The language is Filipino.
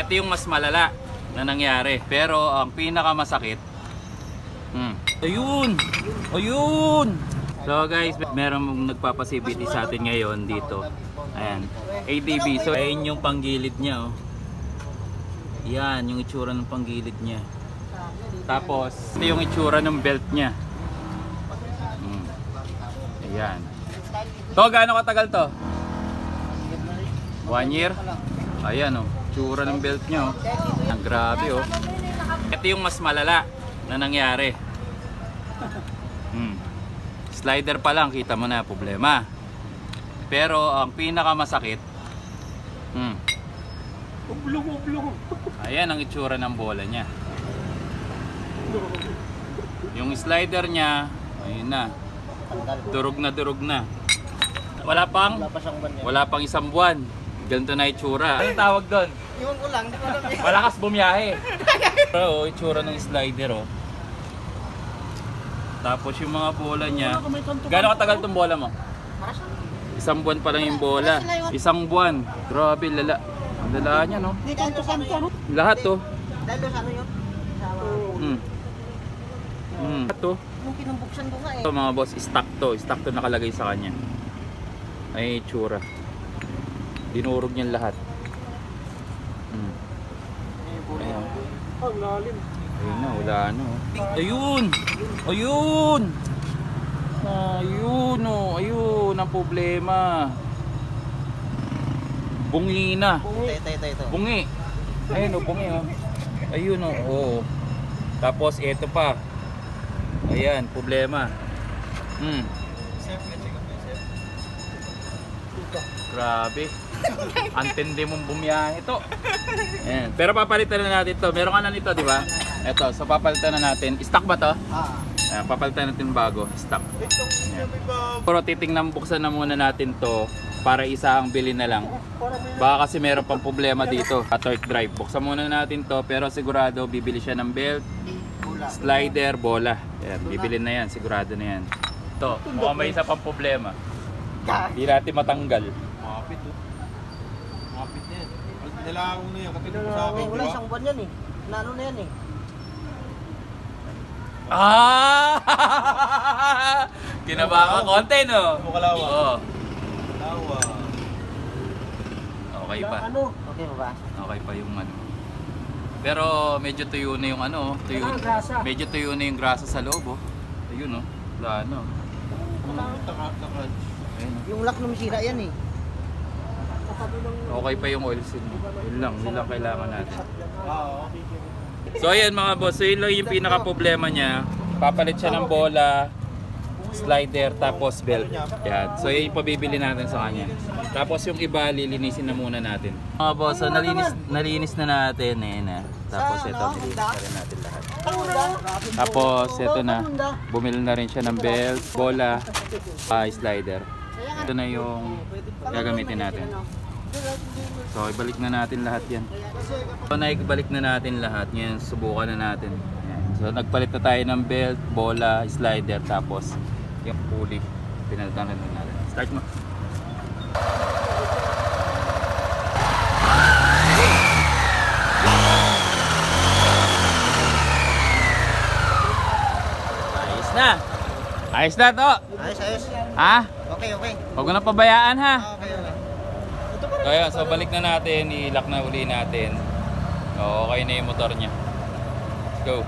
Ito yung mas malala na nangyari. Pero ang pinakamasakit, hmm. ayun! Ayun! So guys, meron mong nagpapasibiti sa atin ngayon dito. Ayan, ADB. So ayun yung panggilid niya oh. Yan, yung itsura ng panggilid niya. Tapos, ito yung itsura ng belt niya. Hmm. Ayan. To, gaano katagal to? One year? Ayan oh, tsura ng belt niya oh. Ang grabe oh. Ito yung mas malala na nangyari. Hmm. Slider pa lang, kita mo na problema. Pero ang pinakamasakit, hmm. Ublong, ublong. Ayan ang itsura ng bola niya. Yung slider niya, ayun na. Durog na durog na. Wala pang wala pang isang buwan. Ganito na itsura. Anong tawag doon? Iwan ko lang, di ko alam eh. Malakas bumiyahe. Pero oh, itsura ng slider oh. Tapos yung mga bola niya. Gano'ng katagal tong bola mo? Para siyang... Isang buwan pa lang yung bola. Isang buwan. Grabe, lala. Ang lala niya no. Lahat to. Dahil sa ano yun? Mm. Mm. Lahat to. Yung kinumbuksan ko nga eh. Ito mga boss, stock to. Stock to nakalagay sa kanya. Ay, tsura. Dinurog niyan lahat. Hmm. Ayan. Ang lalim. Ayun na, wala ano. Ayun! Ayun! Ayun oh, ayun ang problema. Bungi na. Ito, ito, ito, ito. Bungi. Ayun oh, bungi oh. Ayun oh, oo. Tapos ito pa. Ayan, problema. Hmm. Grabe. Antindi mong bumiyahe ito. Ayan. Pero papalitan na natin to. Meron ka na nito, di ba? Ito, so papalitan na natin. Stock ba to? Ah. Ayan, papalitan natin bago. Stock. Ayan. Pero titingnan buksan na muna natin to para isa ang bili na lang. Baka kasi meron pang problema dito. Torque drive. Buksan muna natin to pero sigurado bibili siya ng belt, slider, bola. Ayan, bibili na yan. Sigurado na yan. Ito, mukhang may isa pang problema. Hindi natin matanggal. Mapit oh. Mapit yan. Pag nilaong na yan, katulad mo sa akin, di Wala ba? isang buwan yan eh. Nano na yan eh. Ah! Kinabahan konti, no? Ano kalawa? Oo. Kalawa. Okay pa. Ano? Okay ba ba? Okay pa yung ano. Pero medyo tuyo na yung ano, tuyo. Ah, grasa. Medyo tuyo na yung grasa sa loob, oh. Ayun, oh. Wala ano. Taka, taka. Oh. Yung lock nung sira yan eh. Okay pa yung oil seal. Yun lang, yun lang kailangan natin. Ah, okay. So ayan mga boss, so yun lang yung pinaka problema niya. Papalit siya ng bola, slider, tapos belt. Yan. So yun yung pabibili natin sa kanya. Tapos yung iba, lilinisin na muna natin. Mga boss, so nalinis, nalinis na natin. Ayan na. Tapos ito, nilinis na rin natin lahat. Tapos ito na, bumili na rin siya ng belt, bola, ah, slider. Ito na yung gagamitin natin. So ibalik na natin lahat yan. So naibalik na natin lahat. Ngayon subukan na natin. So nagpalit na tayo ng belt, bola, slider, tapos yung pulley. Pinalitan na natin. Start mo. Ayos na. Ayos na to. Ayos, ayos. Ha? Okay, okay. Huwag mo na pabayaan ha. Ah, Okay, okay. So ayun, so balik na natin, i-lock na uli natin. Okay na yung motor niya. Let's go.